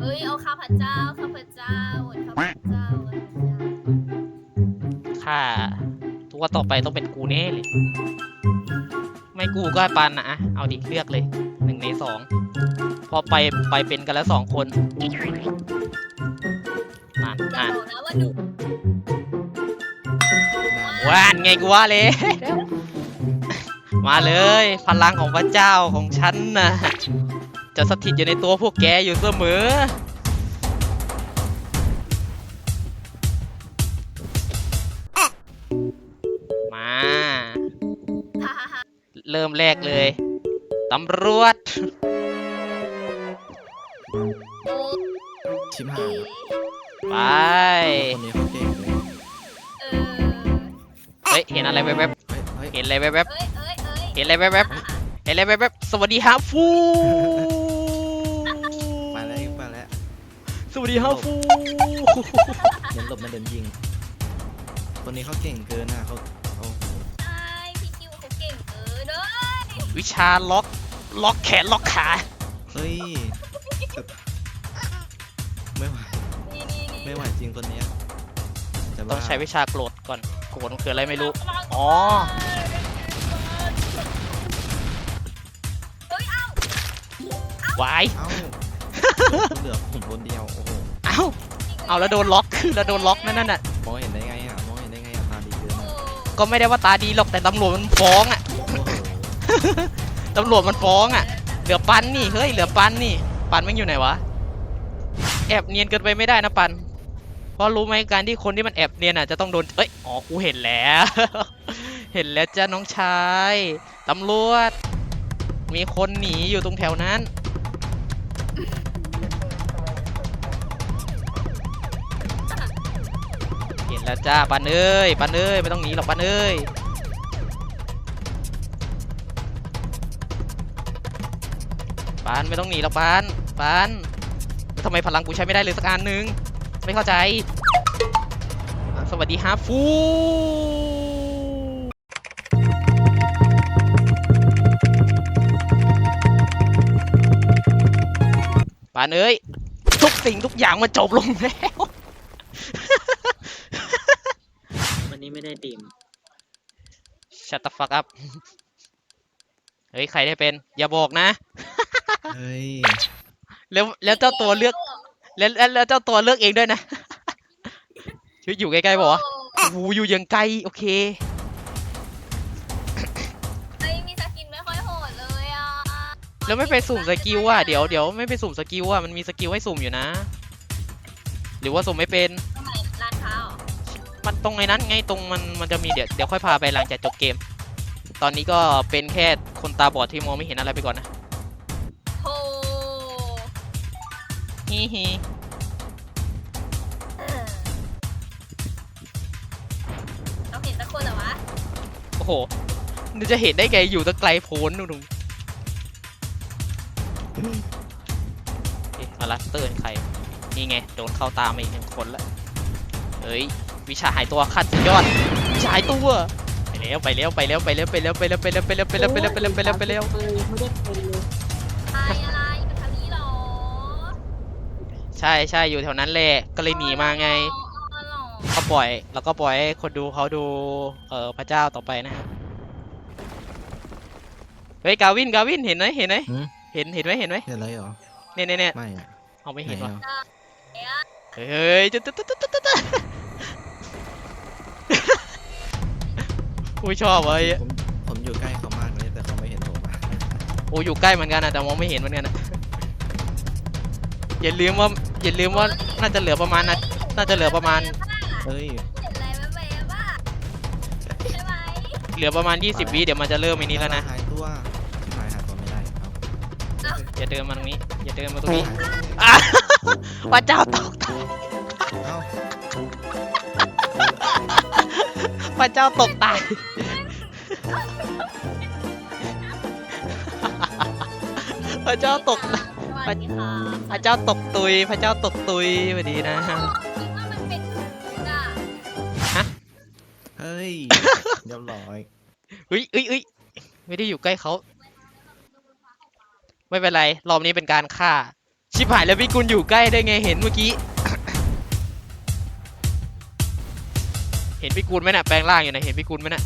เอ้ยเอาข้าพเจ้าข้าพเจ้าโหวตข้าพเจ้าข้าพเจ้าค่าตัวต่อไปต้องเป็นกูแน่เลย ไม่กูก็ปันนะอะเอาดิเลือกเลยหนึ่งในสองพอไปไปเป็นกันแล้วสองคนนั่นอย่านั่นบอกนะว่าดุว่านไงกูว่าเลย มาเลย พลังของพระเจ้าของฉันนะ จะสถิตอยู่ในตัวพวกแกอยู่เสมอ มาฮ่าฮ่าฮ่าเริ่มแรกเลยตำรวจโอ้ชิมหายไป คนนี้เขาเก่งเลยเออเฮ้ย เห็นอะไรแวบเฮ้ยเฮ้ยๆเห็นอะไรแวบเอ้ยเอ้ยเอ้ยๆเห็นอะไรแวบๆเห็นอะไรแวบๆสวัสดีฮะฟู สวัสดีฮะฟูเดินหลบมาเดินยิง คนนี้เขาเก่งเกินนะเขาเขาใช่พี่คิวเขาเก่งเออเด้อวิชาล็อก ล็อกแขนล็อกขา เฮ้ยไม่ไหว นี่นี่นี่ไม่ไหวจริงคนเนี้ยจะต้บ้าองใช้วิชาโกรธก่อน โกรธมันคืออะไรไม่รู้ อ๋อ เฮ้ยเอ้าวาย เอ้าเหลือผมคนเดียวโอ้โหเอ้าเอาแล้วโดนล็อกคือแล้วโดนล็อกนั่นน่ะมองเห็นได้ไงอะมองเห็นได้ไงอะตาดีเกินโอ้อะก็ไม่ได้ว่าตาดีหรอกแต่ตำรวจมันฟ้องอะโอ้โหตำรวจมันฟ้องอะ เหลือปันนี่เฮ้ยเหลือปันนี่ ปันมันอยู่ไหนวะ แอบเนียนเกินไปไม่ได้นะปัน เพราะรู้ไหมการที่คนที่มันแอบเนียนอะจะต้องโดน เอ้ย อ๋อ กูเห็นแล้ว เห็นแล้วจ้าน้องชาย ตำรวจ มีคนหนีอยู่ตรงแถวนั้น แล้วจ้าปันเอ้ยปันเอ้ยไม่ต้องหนีหรอกปันเอ้ยปานไม่ต้องหนีแล้วปานปานทำไมพลังกูใช้ไม่ได้เลยสักอันหนึ่งไม่เข้าใจ สวัสดีฮะฟูปานเอ้ย ทุกสิ่งทุกอย่างมันจบลงแล้ว วันนี้ ไม่ได้ตีม Shut the fuck up เฮ้ย ใครได้เป็น อย่าบอกนะ เฮ้ย แล้วแล้วเจ้าตัวเลือก แล้วแล้วแล้วเจ้าตัวเลือกเองด้วยนะชีวิตอยู่ใกล้ๆบอกว่าวะโอ้โหอยู่ยังไกล โอเคเฮ้ยมีสกินไม่ค่อยโหดเลยอะแล้วไม่ไปสุ่มสกิลอะเดี๋ยวเดี๋ยวไม่ไปสุ่มสกิลอะมันมีสกิลให้สุ่มอยู่นะ หรือว่าสุ่มไม่เป็นตร ตรงไอ้นั้นไงตรงมันมันจะมีเดี๋ยวเดี๋ยวค่อยพาไปหลังจากจบเกม ตอนนี้ก็เป็นแค่คนตาบอดที่มองไม่เห็นอะไรไปก่อนนะโธ่ฮิฮิเออเราเห็นสักคนเหรอวะโอ้โหนึกจะเห็นได้ไงอยู่ตั้งไกลโพ้นนู่นนู่นเอ๊ะมาลัสเตอร์เป็นใคร นี่ไง โดนเข้าตามมาอีกหนึ่งคนละเฮ้ย วิชาหายตัวขั้นสุดยอดวิชาหายตัวไปแล้วไปแล้วไปแล้วไปแล้วไปแล้วไปแล้วไปแล้วไปแล้วไปแล้วไปแล้วไปแล้วไปแล้วไปแล้วไม่ได้เป็นเลยอะไรอะไรเป็นทางนี้เหรอใช่ใช่อยู่แถวนั้นแหละก็เลยหนีมาไงอ๋อเหรอก็ปล่อย แล้วก็ปล่อยให้คนดูเขาดูเอ่อพระเจ้าต่อไปนะครับเฮ้ยกาวินกาวินเห็นไหมเห็นไหมหืม เห็นเห็นไหมเห็นไหมเห็นอะไรเหรอ เนี่ยเนี่ยเนี่ยไม่อะเอาไม่ไหนเห็นวะอะเอ๊ะเฮ้ยจะตึ๊ดตึ๊ดตึ๊ดตึ๊ด ตึ๊ดอุ้ยชอบเว้ยผมผมอยู่ใกล้เขามากเลยแต่เขาไม่เห็นผมอะโอ้อยู่ใกล้เหมือนกันนะแต่มองไม่เห็นเหมือนกันนะอย่าลืมว่าอย่าลืมว่าน่าจะเหลือประมาณนะน่าจะเหลือประมาณเฮ้ยเห็นอะไรแว๊บๆอะใช่ไหมเหลือประมาณ 20วิเดี๋ยวมันจะเริ่มไอ้นี้แล้วนะหายตัวหายหายตัวไม่ได้เอาอย่าเดินมาตรงนี้อย่าเดินมาตรงนี้หายตัวอะพระเจ้าตกเอ้า พระเจ้าตกตาย พระเจ้าตก สวัสดีค่ะพระเจ้าตกตุย พระเจ้าตกตุยสวัสดีนะ คิดว่ามันเป็นอะเฮ้ย เรียบร้อยเฮ้ยเอ้ยเอ้ยไม่ได้อยู่ใกล้เขา ไม่เป็นไร รอบนี้เป็นการฆ่า ชิบหายแล้วพี่กุลอยู่ใกล้ได้ไงเห็นเมื่อกี้ เห็นพี่กุลไหมน่ะแปลงร่างอยู่ไหนะเห็นพี่กุลไหมน่ะ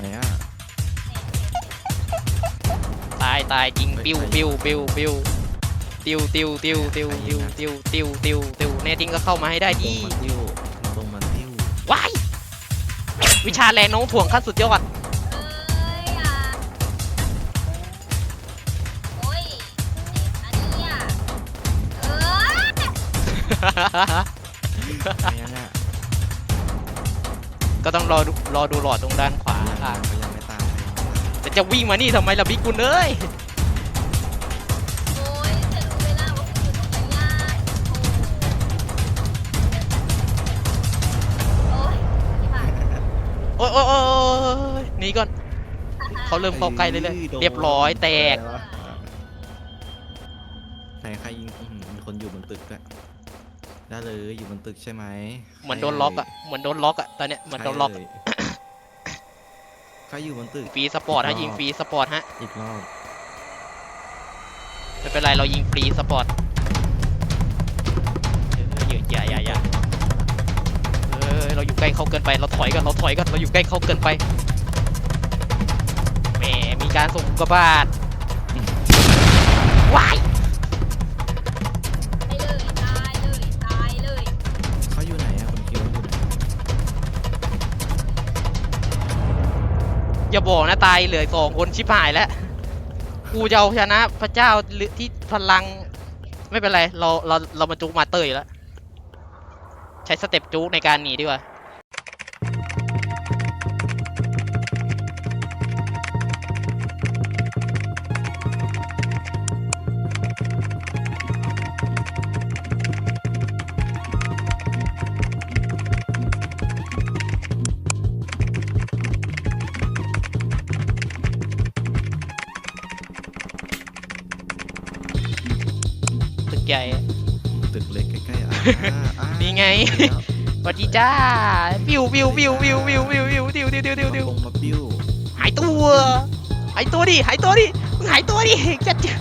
ไหนอะตายตายยิงปิ้วปิ้วปิ้วปิ้วติวติวติวติวติวติวติวติวติวแน่จริงก็เข้ามาให้ได้ตรดีงมันติ้วตรงมันติ้วว้ายวิชาแรงโน้มถ่วงขั้นสุดยอดเอ้ยอะโอ้ยอันนี้อะเออไหนอะ ก็ต้องรอดูรอดูหลอดตรงด้านขวาเขาอะยังไม่ตายเขายังไม่ตายแต่จะวิ่งมานี่ทำไมล่ะพี่กุลเอ้ยโอ้ยจะรู้เวลาว่าคุณอยู่ตรงไหนอะโอ้ยที่ผ่านโอ้ยโอ้ยโอ้ยโอ้ยหนีก่อน เขาเริ่มเข้าใกล้เรื่อยๆเรียบร้อยแตกใครใครยิงอื้อหือมีคนอยู่บนตึกด้วย ได้เลยอยู่บนตึกใช่ไหมเหมือนโดนล็อกอะเหมือนโดนล็อกอะตอนเนี้ยเหมือนโดนล็อกใครเยใครอยู่บนตึกฟรีสปอร์ตฮะยิงฟรีสปอร์ตฮะอีกรอบไม่เป็นไรเรายิงฟรีสปอร์ตเอออย่าอย่าอย่าอย่าเออเราอยู่ใกล้เขาเกินไปเราถอยกันเราถอยกันเราอยู่ใกล้เขาเกินไปแหมมีการส่งอุกกาบาตว้าย อย่าบอกนะตายเหลือสองคนชิบหายแล้วกูจะเอาชนะพระเจ้าหรือที่พลัง ไม่เป็นไร เราเราเรามาจุกมาเตอร์อยู่แล้ว ใช้สเต็ปจุกในการหนีดีกว่า ใหญ่ตึกเล็กใกล้ๆอะอ่าอ่านี่ไง สวัสดีจ้าวิววิววิววิววิววิววิวดิวดิวดิวดิวดิวมาปงมาปิ้วหายตัวหายตัวดิหายตัวดิมึงหายตัวดิจะจะ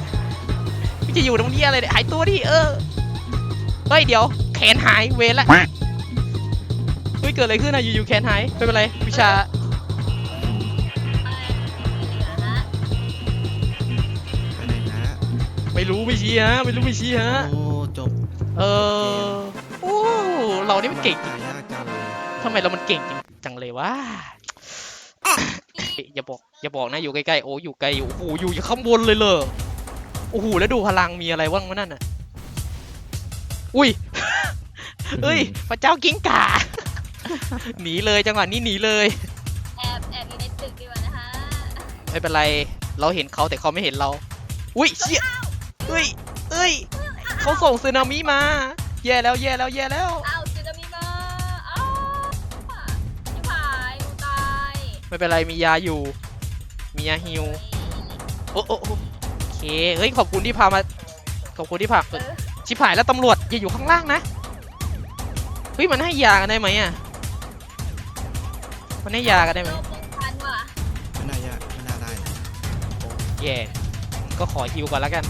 มึงจะอยู่ตรงนี้อะไรเนี่ยหายตัวดิเออเฮ้ยเดี๋ยวแขนหายเวรละเฮ้ยเกิดอะไรขึ้นอะอยู่ๆแขนหายไม่เป็นไรวิชา ไม่รู้ไม่ชี้ฮะไม่รู้ไม่ชี้ฮะ โอ้จบเออโอ้เรานี่มันเก่งจริงตายยากจังเลยทำไมเรามันเก่งจริงจังเลยวะอย่าบอกอย่าบอกนะอยู่ใกล้ๆโอ้อยู่ไกลอยู่โอ้โหอยู่ข้างบนเลยเลยโอ้โหแล้วดูพลังมีอะไรว่างวะนั่นน่ะอุ้ย เอ้ยพระเจ้ากิ้งก่า หนีเลยจังหวะนี้หนีเลย แอบแอบอยู่ในตึกดีกว่านะคะไม่เป็นไร เราเห็นเขาแต่เขาไม่เห็นเรา อุ้ยเชี่ย เอ้ยเอ้ยเขาส่งสึนามิมา แย่แล้วแย่แล้วแย่แล้ว อ้าวสึนามิมาอ้าวที่ผ่านกูตายไม่เป็นไรมียาอยู่ มียาฮิวโอ้โอ้โอ้โอเคเฮ้ยขอบคุณที่พามา ขอบคุณที่พาเออชิบหายแล้วตำรวจอย่าอยู่ข้างล่างนะเฮ้ยมันให้ยากันได้ไหมอะมันให้ยากันได้ไหม โลกป้องกันว่ะไม่น่ายากไม่น่าได้นะแย่ก็ขอฮิวก่อนแล้วกัน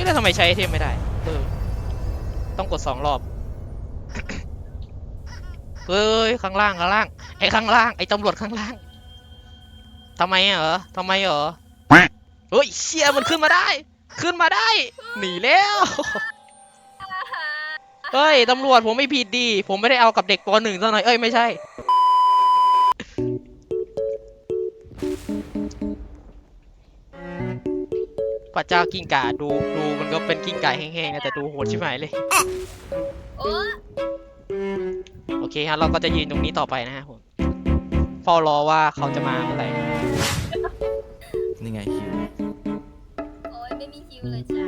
เฮ้ยแล้วทำไมใช้ไอเทมไม่ได้เออต้องกดสองรอบ เฮ้ยข้างล่างข้างล่าง ไอ้ข้างล่าง ไอ้ตำรวจข้างล่างทำไมอะเหรอทำไมเหรอเฮ้ยเชี่ยมันขึ้นมาได้ ขึ้นมาได้ หนีแล้ว เฮ้ยตำรวจผมไม่ผิดดี ผมไม่ได้เอากับเด็กปหนึ่งซะหน่อย เอ้ยไม่ใช่ ระเจ้ากิ้งก่าดูดูมันก็เป็นกิ้งก่าแห้งๆนะแต่ดูโหดชิบหายเลย โอ้โอเคฮะเราก็จะยืนตรงนี้ต่อไปนะฮะผมเฝ้ารอว่าเขาจะมาเมื่อไหร่นี่ไงคิวโอ้ยไม่มีคิวเลยจ้า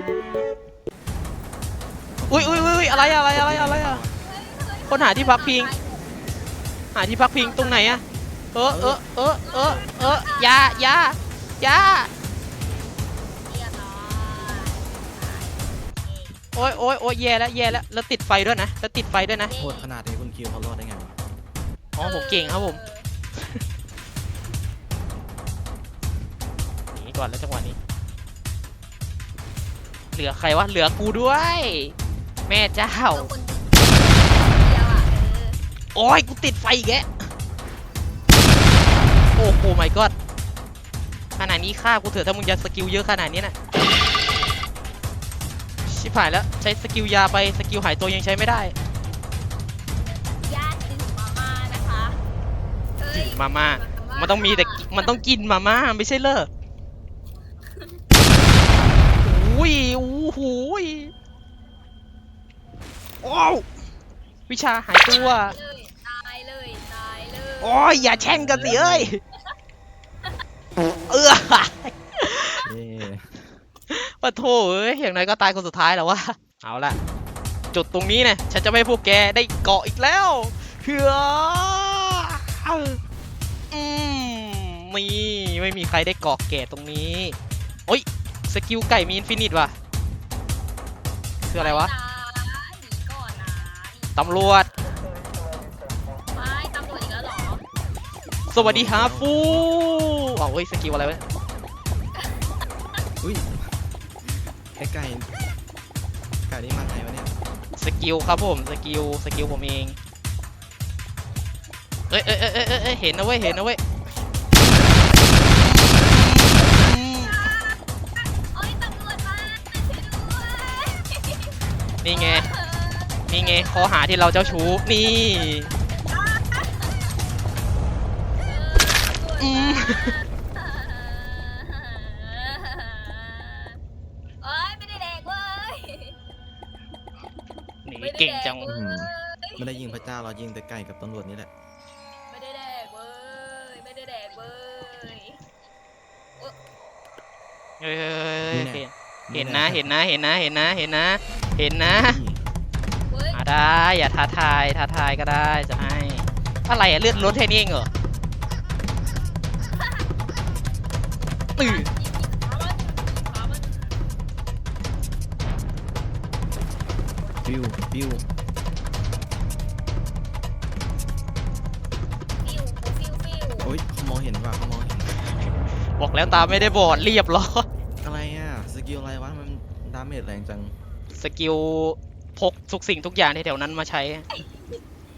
อุ้ยอุ้ยอุ้ยอะไรอะไรอะไรอะไรอะ คนหาที่พักพิง หาที่พักพิงตรงไหนอะเออเออเออเออเออยายายา โอ้ยโอ้ยโอ้ยแย่แล้วแย่แล้วแล้วติดไฟด้วยนะแล้วติดไฟด้วยนะโหดขนาดนี้คุณคิวเขารอดได้ไงวะอ๋อผมเก่งครับผมหนีก่อนแล้วจังหวะนี้ เหลือใครวะเหลือกูด้วย แม่เจ้าเอาคนเดียวอะเออโอ้ยกูติดไฟอีกแกะโอ้โหไม่กอดขนาดนี้ฆ่ากูเถอะถ้ามึงจะสกิลเยอะขนาดนี้น่ะชิ บหายแล้วใช้สกิลยาไปสกิลหายตัวยังใช้ไม่ได้ญาติดื่มมาม่านะคะเอ้ยมาม่ามันต้องมีแต่กิมันต้องกินมาม่าไม่ใช่เลิกอุ้ยอู้หูยโอ้ววิชาหายตัวเลยตายเลยตายเลยโอ้ยอย่าแช่งกันสิเอ้ยเออ เย้ ปะโถเอ้ยอย่างไรก็ตายคนสุดท้ายแล้ววะเอาละจุดตรงนี้เนี่ยฉันจะไม่ให้พวกแกได้เกาะอีกแล้วเฮืออืมมีไม่มีใครได้เกาะแก่ตรงนี้โอ้ยสกิลไก่มีอินฟินิตว่ะคืออะไรวะตายหนีก่อนนะตำรวจ ไม่ตำรวจอีกแล้วเหรอสวัสดีฮาฟูว้าวเฮ้ยสกิลอะไรวะอุ้ย ไอ้ไก่ไก่นี่มาไงวะเนี่ยสกิลครับผมสกิลสกิลผมเองเอ้ยเอ้ยเอ้ยเอ้ยเอ้ยเห็นนะเว้ยเห็นนะเว้ยอืมโอ้ยตำรวจมาช่วยด้วยนี่ไงนี่ไงข้อหาที่เราเจ้าชู้นี่อืม ก่งจังแดกเว้ยไม่ได้ยิงพระเจ้าเรายิงแต่ไก่กับตำรวจนี่แหละ ไม่ได้แดกเว้ย ไม่ได้แดกเว้ยเอ้ยนี่เห็นแหละเห็นนะเห็นนะเห็นนะเห็นนะเห็นนะเห็นนะนี่เว้ย อะได้อย่าท้าทายท้าทายก็ได้จะให้อะไรอะเลือดลดแค่นี้เองเหรอตื่น ปิ้วปิ้วฟิวฟิวฟิวโอ้ยเขามองเห็นว่ะเขามองเห็น บอกแล้วตาไม่ได้บอดเรียบร้อยอะไรอะ สกิลอะไรวะ มันดาเมจแรงจัง สกิลพกทุกสิ่งทุกอย่างในแถวนั้นมาใช้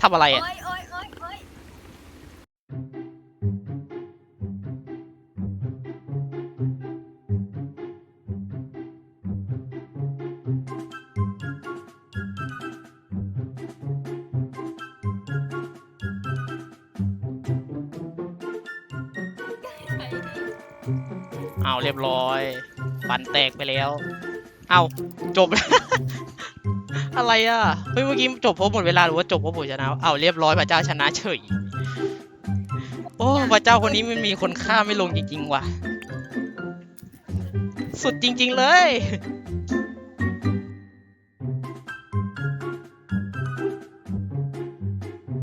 ทำอะไรอะ โอ้ยโอ้ยโเอาเรียบร้อยฟันแตกไปแล้ว เอาจบ อะไรอะเฮ้ยเมื่อกี้จบเพราะหมดเวลาหรือว่าจบเพราะผมชนะเอาเรียบร้อยพระเจ้าชนะเฉยโอ้พระเจ้าคนนี้มันมีคนฆ่าไม่ลงจริงๆว่ะ สุดจริง ๆ เลย